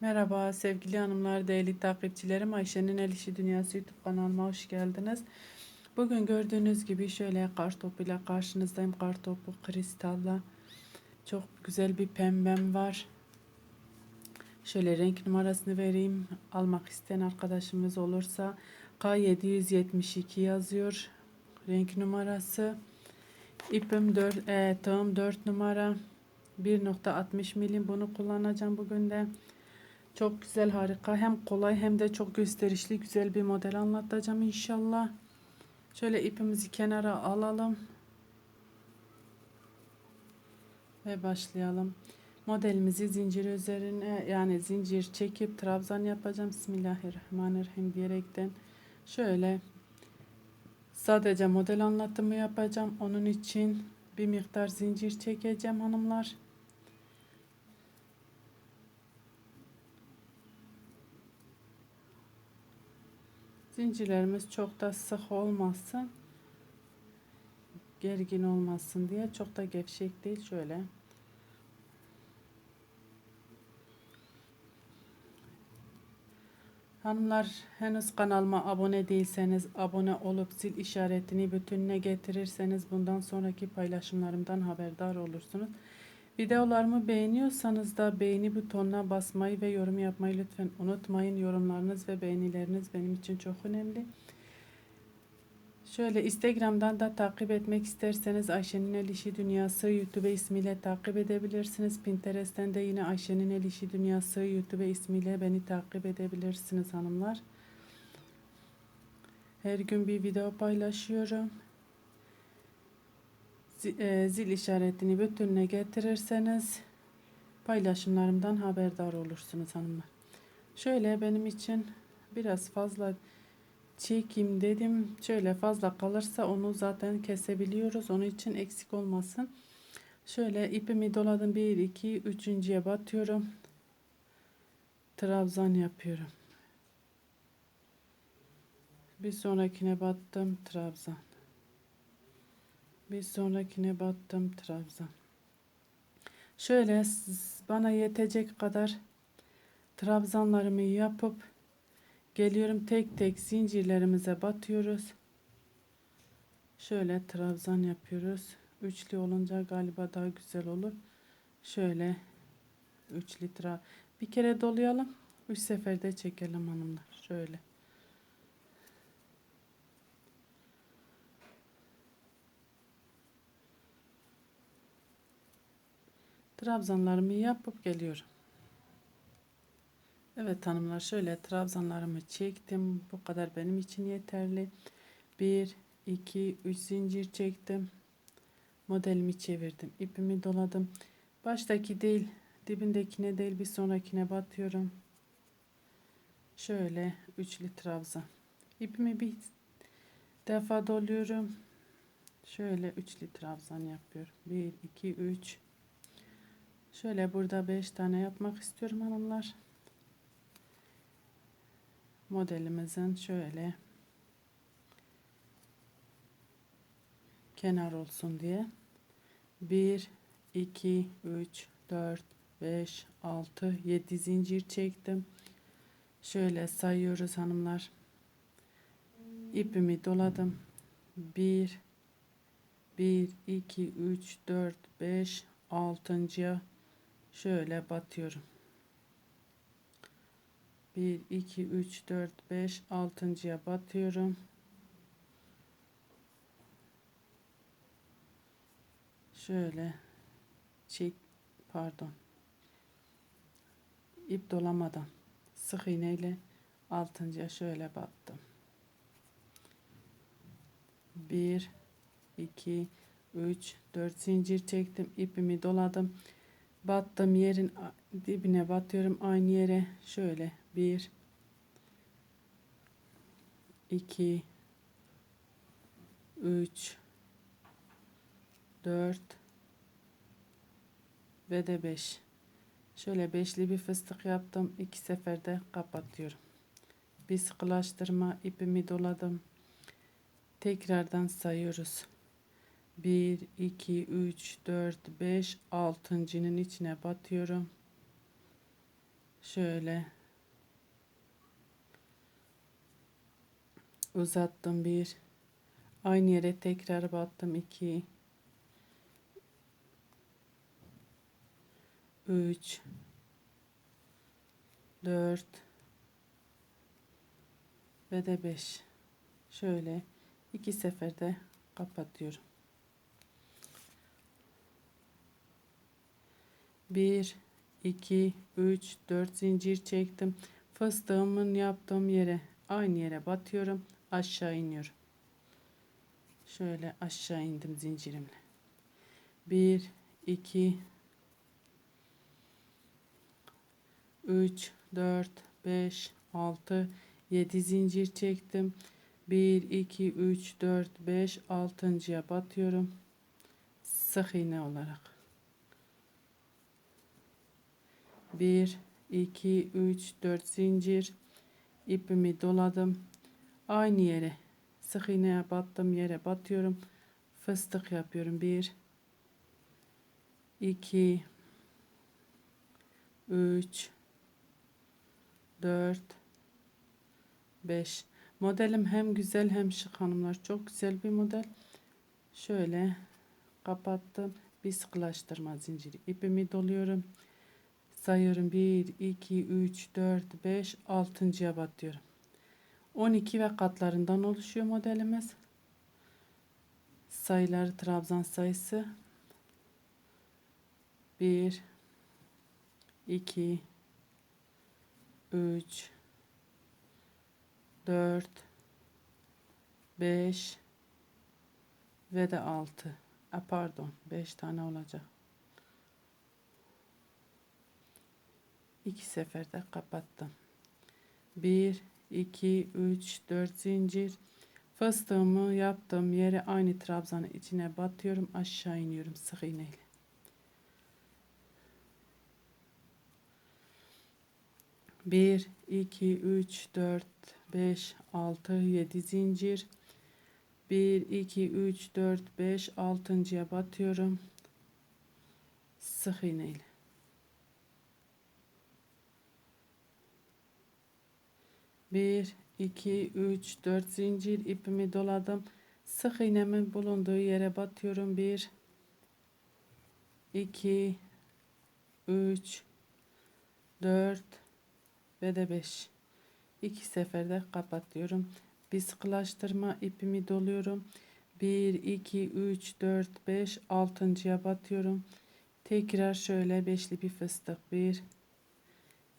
Merhaba sevgili hanımlar, değerli takipçilerim. Ayşe'nin El İşi Dünyası YouTube kanalıma hoş geldiniz. Bugün gördüğünüz gibi şöyle kar topuyla karşınızdayım. Kar topu kristalla. Çok güzel bir pembem var. Şöyle renk numarasını vereyim. Almak isteyen arkadaşımız olursa K772 yazıyor. Renk numarası. İpim 4, e, tığım 4 numara. 1.60 milim bunu kullanacağım bugün de. Çok güzel harika hem kolay hem de çok gösterişli güzel bir model anlatacağım inşallah. Şöyle ipimizi kenara alalım. Ve başlayalım. Modelimizi zincir üzerine yani zincir çekip trabzan yapacağım. Bismillahirrahmanirrahim diyerekten şöyle sadece model anlatımı yapacağım. Onun için bir miktar zincir çekeceğim hanımlar. Zincirlerimiz çok da sık olmasın. Gergin olmasın diye çok da gevşek değil şöyle. Hanımlar henüz kanalıma abone değilseniz abone olup zil işaretini bütününe getirirseniz bundan sonraki paylaşımlarımdan haberdar olursunuz. Videolarımı beğeniyorsanız da beğeni butonuna basmayı ve yorum yapmayı lütfen unutmayın. Yorumlarınız ve beğenileriniz benim için çok önemli. Şöyle Instagram'dan da takip etmek isterseniz Ayşe'nin El Dünyası YouTube ismiyle takip edebilirsiniz. Pinterest'ten de yine Ayşe'nin El Dünyası YouTube ismiyle beni takip edebilirsiniz hanımlar. Her gün bir video paylaşıyorum. E, zil işaretini bütününe getirirseniz paylaşımlarımdan haberdar olursunuz hanımlar. Şöyle benim için biraz fazla çekeyim dedim. Şöyle fazla kalırsa onu zaten kesebiliyoruz. Onun için eksik olmasın. Şöyle ipimi doladım. 1, 2, 3.ye batıyorum. Trabzan yapıyorum. Bir sonrakine battım. Trabzan. Bir sonrakine battım trabzan. Şöyle bana yetecek kadar trabzanlarımı yapıp geliyorum tek tek zincirlerimize batıyoruz. Şöyle trabzan yapıyoruz. Üçlü olunca galiba daha güzel olur. Şöyle 3 litre bir kere dolayalım. 3 seferde çekelim hanımlar. Şöyle. Trabzanlarımı yapıp geliyorum. Evet hanımlar şöyle trabzanlarımı çektim. Bu kadar benim için yeterli. 1, 2, 3 zincir çektim. Modelimi çevirdim. ipimi doladım. Baştaki değil dibindekine değil bir sonrakine batıyorum. Şöyle üçlü trabzan. İpimi bir defa doluyorum. Şöyle üçlü trabzan yapıyorum. 1, 2, 3, Şöyle burada 5 tane yapmak istiyorum hanımlar. Modelimizin şöyle kenar olsun diye 1 2 3 4 5 6 7 zincir çektim. Şöyle sayıyoruz hanımlar. İpimi doladım. 1 1 2 3 4 5 altıncıya şöyle batıyorum. 1 2 3 4 5 altıncıya batıyorum. Şöyle çek pardon. ip dolamadan sık iğneyle altıncıya şöyle battım. 1 2 3 4 zincir çektim ipimi doladım battım yerin dibine batıyorum. Aynı yere şöyle. Bir iki üç dört ve de beş. Şöyle beşli bir fıstık yaptım. İki seferde kapatıyorum. Bir sıkılaştırma ipimi doladım. Tekrardan sayıyoruz 1 2 3 4 5 altıncının içine batıyorum. Şöyle. Uzattım bir. Aynı yere tekrar battım. İki. Üç. Dört. Ve de beş. Şöyle. İki seferde kapatıyorum bir 2 3 4 zincir çektim. Fıstığımın yaptığım yere aynı yere batıyorum aşağı iniyorum. Şöyle aşağı indim zincirimle. 1 2 3 4 5 6 7 zincir çektim. 1 2 3 4 5 altıncıya batıyorum. Sık iğne olarak 1 2 3 4 zincir. İpimi doladım. Aynı yere sık iğneye battım yere batıyorum. Fıstık yapıyorum. 1 2 3 4 5 modelim hem güzel hem şık hanımlar. Çok güzel bir model. Şöyle kapattım. Bir sıkılaştırma zinciri. İpimi doluyorum sayıyorum. 1 2 3 4 5 altıncıya batıyorum. 12 ve katlarından oluşuyor modelimiz. Sayıları trabzan sayısı. 1 2 3 4 5 ve de 6 A, pardon 5 tane olacak iki seferde kapattım. 1 2 3 4 zincir. Fıstığımı yaptığım yere aynı trabzanın içine batıyorum. Aşağı iniyorum sık iğneyle. Bir iki üç dört beş altı yedi zincir. Bir iki üç dört beş altıncıya batıyorum. Sık iğneyle. 1, 2, 3, 4 zincir ipimi doladım. Sık iğnemin bulunduğu yere batıyorum. 1, 2, 3, 4 ve de 5. 2 seferde kapatıyorum. Bir sıkılaştırma ipimi doluyorum. 1, 2, 3, 4, 5, 6.ya batıyorum. Tekrar şöyle beşli bir fıstık. 1,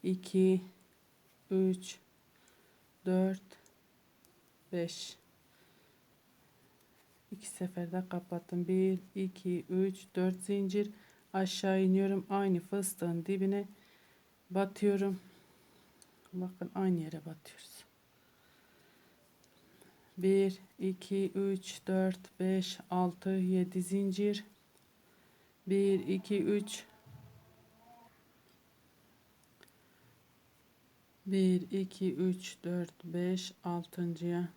2, 3, 4. 5 iki seferde kapattım 1 2 3 4 zincir aşağı iniyorum aynı fıstığın dibine batıyorum Bakın aynı yere batıyoruz. 1, 2, 3, 4, 5, 6, 7 zincir. 1, 2, 3. 1, 2, 3, 4, 5, 6.ya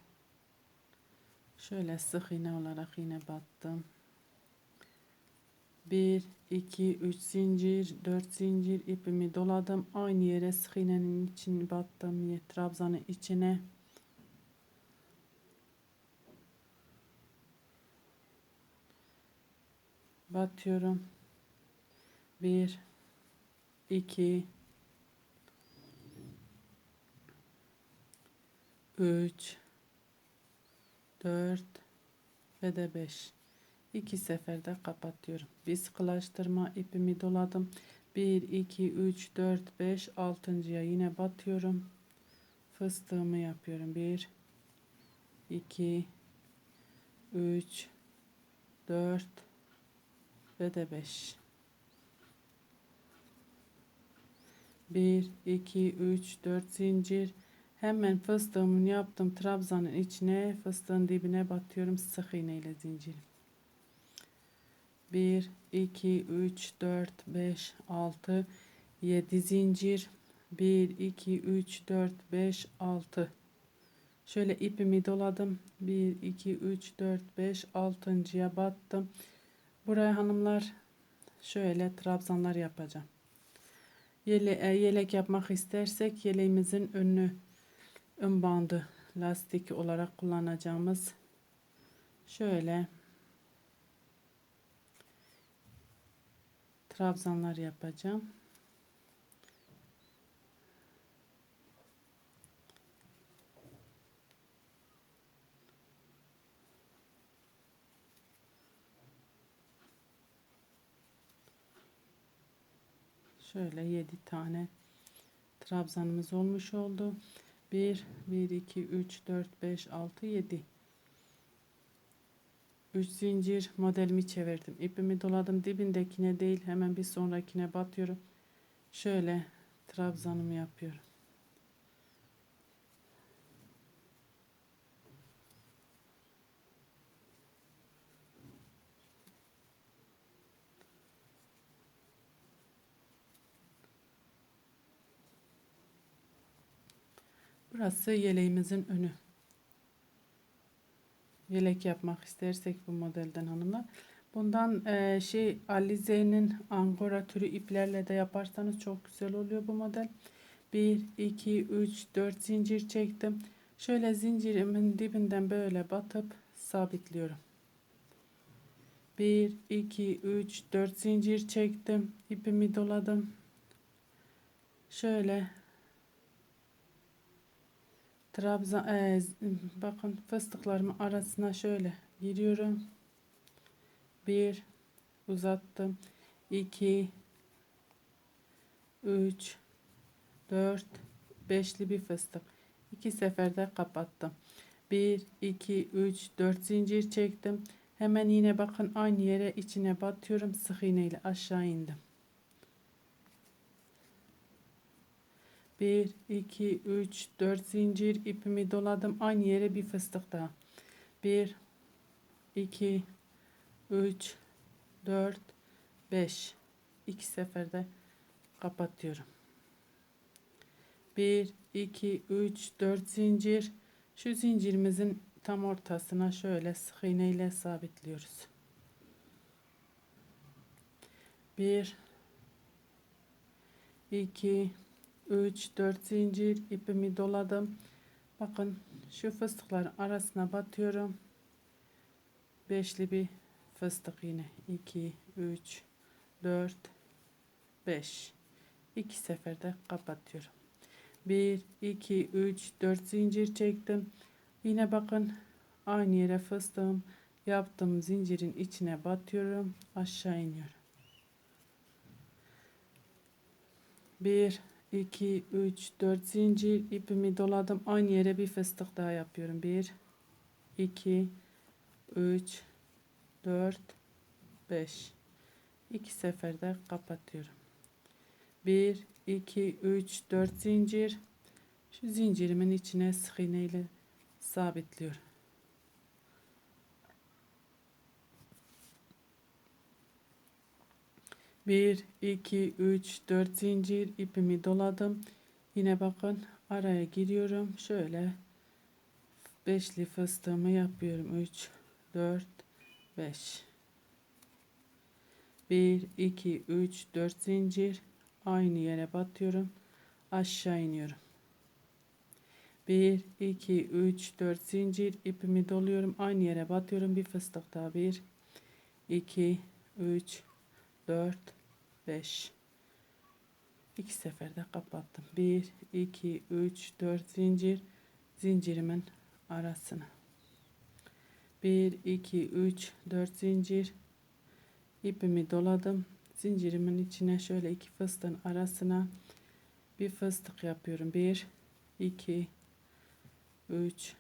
şöyle sık iğne olarak yine battım. 1 2 3 zincir 4 zincir ipimi doladım. Aynı yere sık iğnenin içini battım trabzanın içine. Batıyorum. 1 2 3 4 ve de 5 iki seferde kapatıyorum. Bir sıkılaştırma ipimi doladım. 1 2 3 4 5 altıncıya yine batıyorum. Fıstığımı yapıyorum. 1 2 3 4 ve de 5 1 2 3 4 zincir hemen fıstığımın yaptım trabzanın içine fıstığın dibine batıyorum sık iğne ile zincirim 1 2 3 4 5 6 7 zincir. 1 2 3 4 5 6 şöyle ipimi doladım. 1 2 3 4 5 altıncıya battım. Buraya hanımlar şöyle trabzanlar yapacağım. Yele, e, yelek yapmak istersek yeleğimizin önünü ön bandı lastik olarak kullanacağımız şöyle trabzanlar yapacağım. Şöyle 7 tane trabzanımız olmuş oldu. 1 1 2 3 4 5 6 7 3 zincir modelimi çevirdim. İpimi doladım. Dibindekine değil hemen bir sonrakine batıyorum. Şöyle trabzanımı yapıyorum. Burası yeleğimizin önü. Yelek yapmak istersek bu modelden hanımlar. Bundan e, şey Alize'nin angora türü iplerle de yaparsanız çok güzel oluyor bu model. 1, 2, 3, 4 zincir çektim. Şöyle zincirimin dibinden böyle batıp sabitliyorum. 1, 2, 3, 4 zincir çektim. ipimi doladım. Şöyle Trabzan e, bakın fıstıklarımın arasına şöyle giriyorum. Bir uzattım. 2 3 4 beşli bir fıstık. iki seferde kapattım. 1 2 3 4 zincir çektim. Hemen yine bakın aynı yere içine batıyorum. Sık iğne ile aşağı indim. 1 2 3 4 zincir ipimi doladım. Aynı yere bir fıstık daha. 1 2 3 4 5 iki seferde kapatıyorum. 1 2 3 4 zincir. Şu zincirimizin tam ortasına şöyle sık iğne ile sabitliyoruz. 1 2 3 4 zincir ipimi doladım. Bakın şu fıstıkların arasına batıyorum. Beşli bir fıstık yine. 2 3 4 5 iki seferde kapatıyorum. 1 2 3 4 zincir çektim. Yine bakın aynı yere fıstığım yaptığım zincirin içine batıyorum. Aşağı iniyorum. 1 2 3 4 zincir. İpimi doladım. Aynı yere bir fıstık daha yapıyorum. 1 2 3 4 5 iki seferde kapatıyorum. 1 2 3 4 zincir. Şu zincirimin içine sık iğne ile sabitliyorum 1 2 3 4 zincir ipimi doladım. Yine bakın araya giriyorum. Şöyle beşli fıstığımı yapıyorum. 3 4 5 1 2 3 4 zincir. Aynı yere batıyorum. Aşağı iniyorum. 1 2 3 4 zincir ipimi doluyorum. Aynı yere batıyorum. Bir fıstık daha. 1 2 3 4 5 iki seferde kapattım. 1 2 3 4 zincir. Zincirimin arasına 1 2 3 4 zincir. İpimi doladım. Zincirimin içine şöyle iki fıstığın arasına bir fıstık yapıyorum. 1 2 3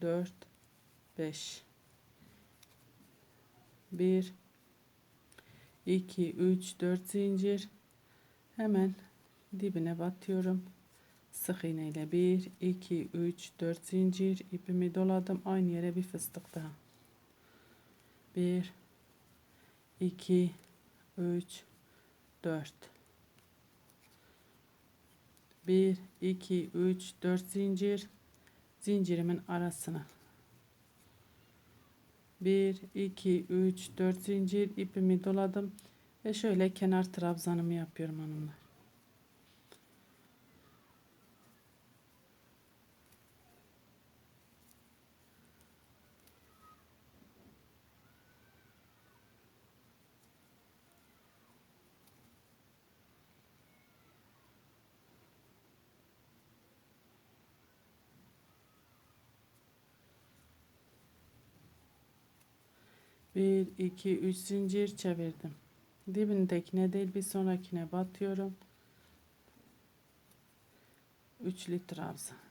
4 5 1 2 3 4 zincir. Hemen dibine batıyorum. Sık iğne ile 1 2 3 4 zincir. İpimi doladım. Aynı yere bir fıstık daha. 1 2 3 4 1 2 3 4 zincir. Zincirimin arasına 1 2 3 4 zincir ipimi doladım ve şöyle kenar trabzanımı yapıyorum hanımlar 1 2 3 zincir çevirdim. Dibindekine değil bir sonrakine batıyorum. Üçlü trabzan.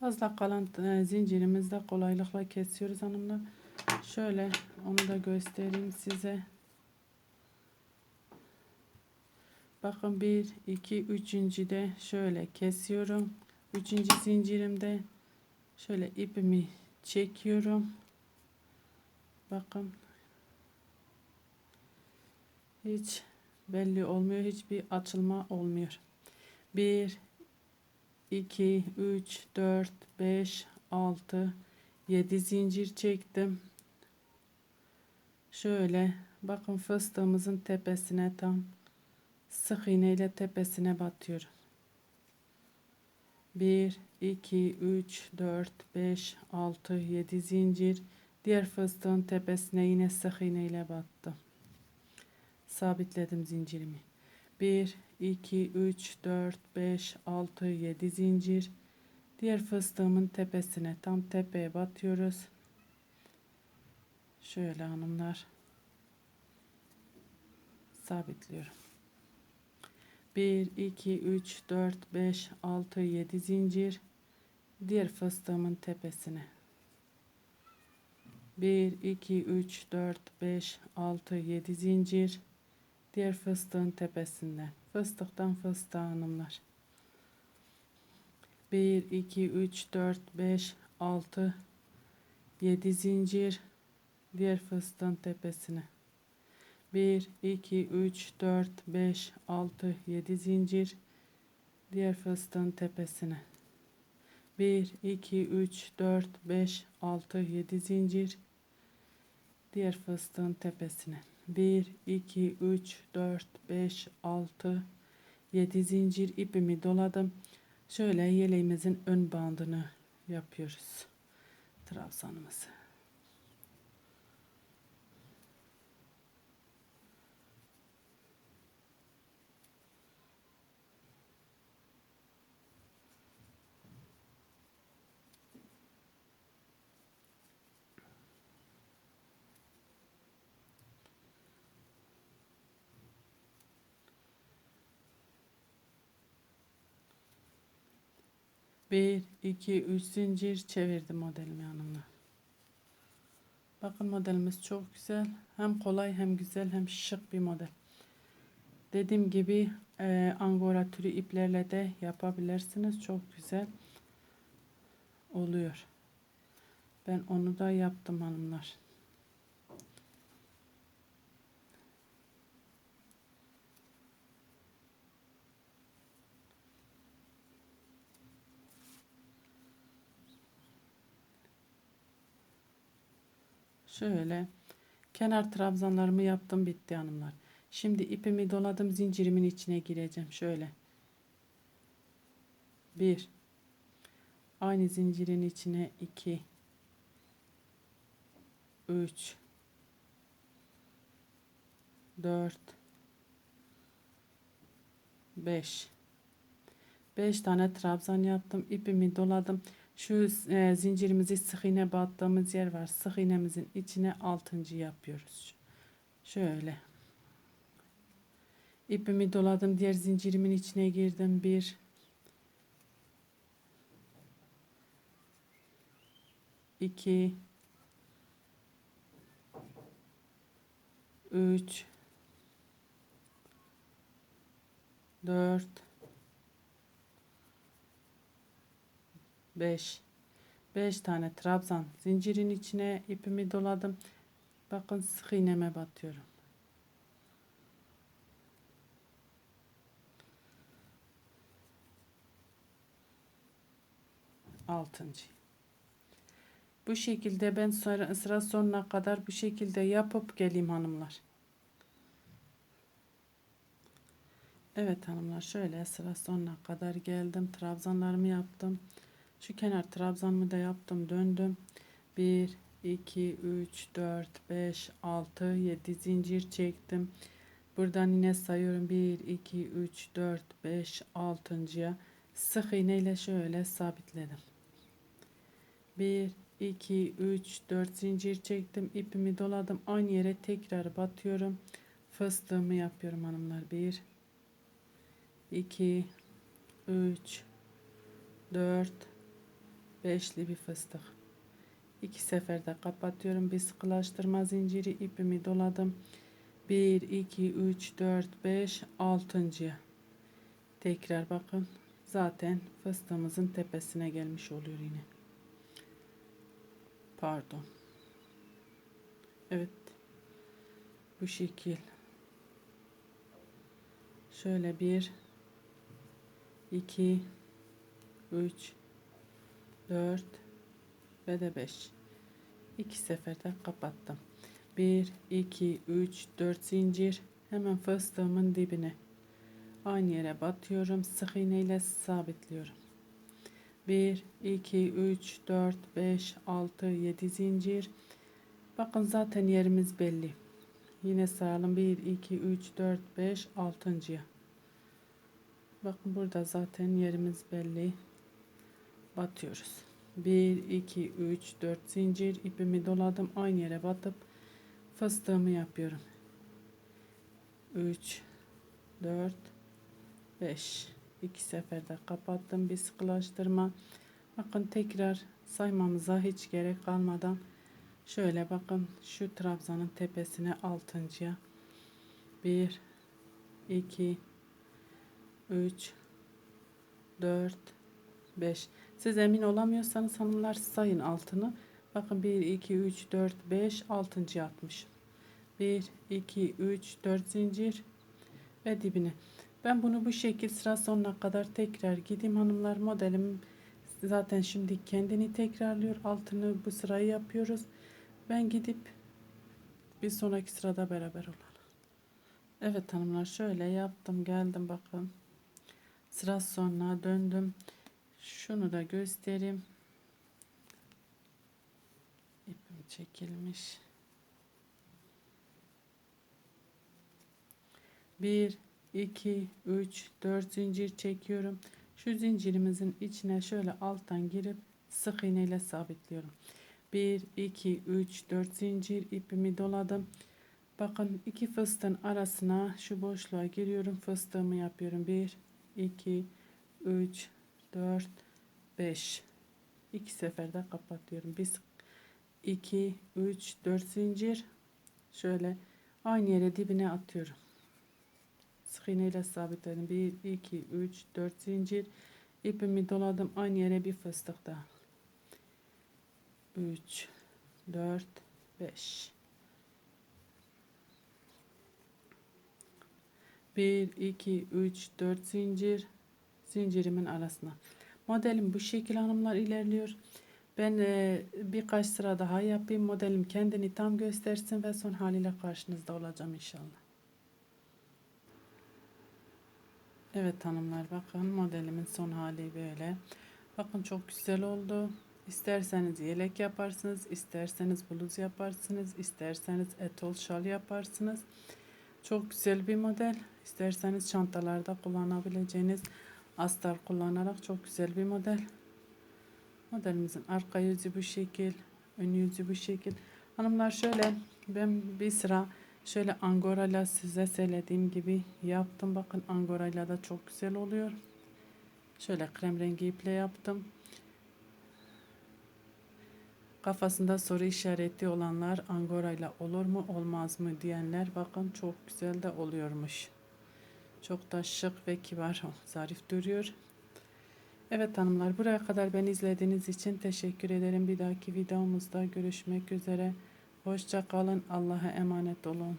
Fazla kalan e, zincirimizde kolaylıkla kesiyoruz hanımlar. Şöyle onu da göstereyim size. Bakın 1, 2, 3. de şöyle kesiyorum. 3. zincirimde şöyle ipimi çekiyorum. Bakın. Hiç belli olmuyor. Hiçbir açılma olmuyor. 1, 2, 3, 4, 5, 6, 7 zincir çektim. Şöyle bakın fıstığımızın tepesine tam sık iğne ile tepesine batıyorum. 1 2 3 4 5 6 7 zincir diğer fıstığın tepesine yine sık iğne ile battım. Sabitledim zincirimi. 1 2 3 4 5 6 7 zincir diğer fıstığımın tepesine tam tepeye batıyoruz. Şöyle hanımlar sabitliyorum. 1 2 3 4 5 6 7 zincir. Diğer fıstığımın tepesine. 1 2 3 4 5 6 7 zincir. Diğer fıstığın tepesinden fıstıktan fıstığa hanımlar. 1 2 3 4 5 6 7 zincir. Diğer fıstığın tepesine 1 2 3 4 5 6 7 zincir. Diğer fıstığın tepesine. 1 2 3 4 5 6 7 zincir. Diğer fıstığın tepesine. 1 2 3 4 5 6 7 zincir. İpimi doladım. Şöyle yeleğimizin ön bandını yapıyoruz. Trabzanımızı Bir, iki, üç zincir çevirdim modelimi hanımlar. Bakın modelimiz çok güzel. Hem kolay hem güzel hem şık bir model. Dediğim gibi e, angora türü iplerle de yapabilirsiniz. Çok güzel oluyor. Ben onu da yaptım hanımlar. Şöyle kenar trabzanlarımı yaptım bitti hanımlar. Şimdi ipimi doladım zincirimin içine gireceğim. Şöyle. Bir. Aynı zincirin içine iki. Üç. Dört. Beş. Beş tane trabzan yaptım. ipimi doladım. Şu e, zincirimizi sık iğne battığımız yer var. Sık iğnemizin içine altıncı yapıyoruz. Şöyle. İpimi doladım. Diğer zincirimin içine girdim. Bir. iki, üç, dört, 5 5 tane trabzan zincirin içine ipimi doladım. Bakın sık iğneme batıyorum. Altıncı. Bu şekilde ben sıra, sıra sonuna kadar bu şekilde yapıp geleyim hanımlar. Evet hanımlar şöyle sıra sonuna kadar geldim. Trabzanlarımı yaptım. Şu kenar trabzanımı da yaptım döndüm. 1 2 3 4 5 6 7 zincir çektim. Buradan yine sayıyorum 1, 2, 3, 4, 5, 6.ya sık iğne ile şöyle sabitledim. 1, 2, 3, 4 zincir çektim. ipimi doladım. Aynı yere tekrar batıyorum. Fıstığımı yapıyorum hanımlar. 1, 2, 3, 4, 5'li bir fıstık. İki seferde kapatıyorum. Bir sıkılaştırma zinciri ipimi doladım. 1, 2, 3, 4, 5, 6. Tekrar bakın. Zaten fıstığımızın tepesine gelmiş oluyor yine. Pardon. Evet. Bu şekil. Şöyle bir, iki, üç, dört ve de beş. İki seferde kapattım. Bir, iki, üç, dört zincir. Hemen fıstığımın dibine. Aynı yere batıyorum. Sık iğne ile sabitliyorum. 1, 2, 3, 4, 5, 6, 7 zincir. Bakın zaten yerimiz belli. Yine sayalım. 1, 2, 3, 4, 5, 6.ya. Bakın burada zaten yerimiz belli. Batıyoruz. 1, 2, 3, 4 zincir. ipimi doladım. Aynı yere batıp fıstığımı yapıyorum. 3, 4, 5 iki seferde kapattım bir sıkılaştırma bakın tekrar saymamıza hiç gerek kalmadan şöyle bakın şu trabzanın tepesine altıncıya 1 2 3 4 5 siz emin olamıyorsanız hanımlar sayın altını. Bakın 1 2 3 4 5 altıncı atmış 1 2 3 4 zincir ve dibine. Ben bunu bu şekil sıra sonuna kadar tekrar gideyim hanımlar. Modelim zaten şimdi kendini tekrarlıyor. Altını bu sırayı yapıyoruz. Ben gidip bir sonraki sırada beraber olalım. Evet hanımlar şöyle yaptım geldim bakın. Sıra sonuna döndüm şunu da göstereyim. İpim çekilmiş. Bir 2 3 4 zincir çekiyorum. Şu zincirimizin içine şöyle alttan girip sık iğne ile sabitliyorum. 1 2 3 4 zincir ipimi doladım. Bakın iki fıstığın arasına şu boşluğa giriyorum fıstığımı yapıyorum. 1 2 3 4 5 iki seferde kapatıyorum. Biz 2 3 4 zincir. Şöyle aynı yere dibine atıyorum. Sık iğne ile sabitledim. 1 2 3 4 zincir. İpimi doladım. Aynı yere bir fıstık daha. 3 4 5 1 2 3 4 zincir zincirimin arasına modelim bu şekil hanımlar ilerliyor ben e, birkaç sıra daha yapayım modelim kendini tam göstersin ve son haliyle karşınızda olacağım inşallah Evet hanımlar bakın modelimin son hali böyle. Bakın çok güzel oldu. İsterseniz yelek yaparsınız, isterseniz bluz yaparsınız, isterseniz etol şal yaparsınız. Çok güzel bir model. İsterseniz çantalarda kullanabileceğiniz astar kullanarak çok güzel bir model. Modelimizin arka yüzü bu şekil, ön yüzü bu şekil. Hanımlar şöyle ben bir sıra Şöyle angorayla size söylediğim gibi yaptım. Bakın angorayla da çok güzel oluyor. Şöyle krem rengi iple yaptım. Kafasında soru işareti olanlar angorayla olur mu olmaz mı diyenler bakın çok güzel de oluyormuş. Çok da şık ve kibar, zarif duruyor. Evet hanımlar buraya kadar beni izlediğiniz için teşekkür ederim. Bir dahaki videomuzda görüşmek üzere. Hoşça kalın. Allah'a emanet olun.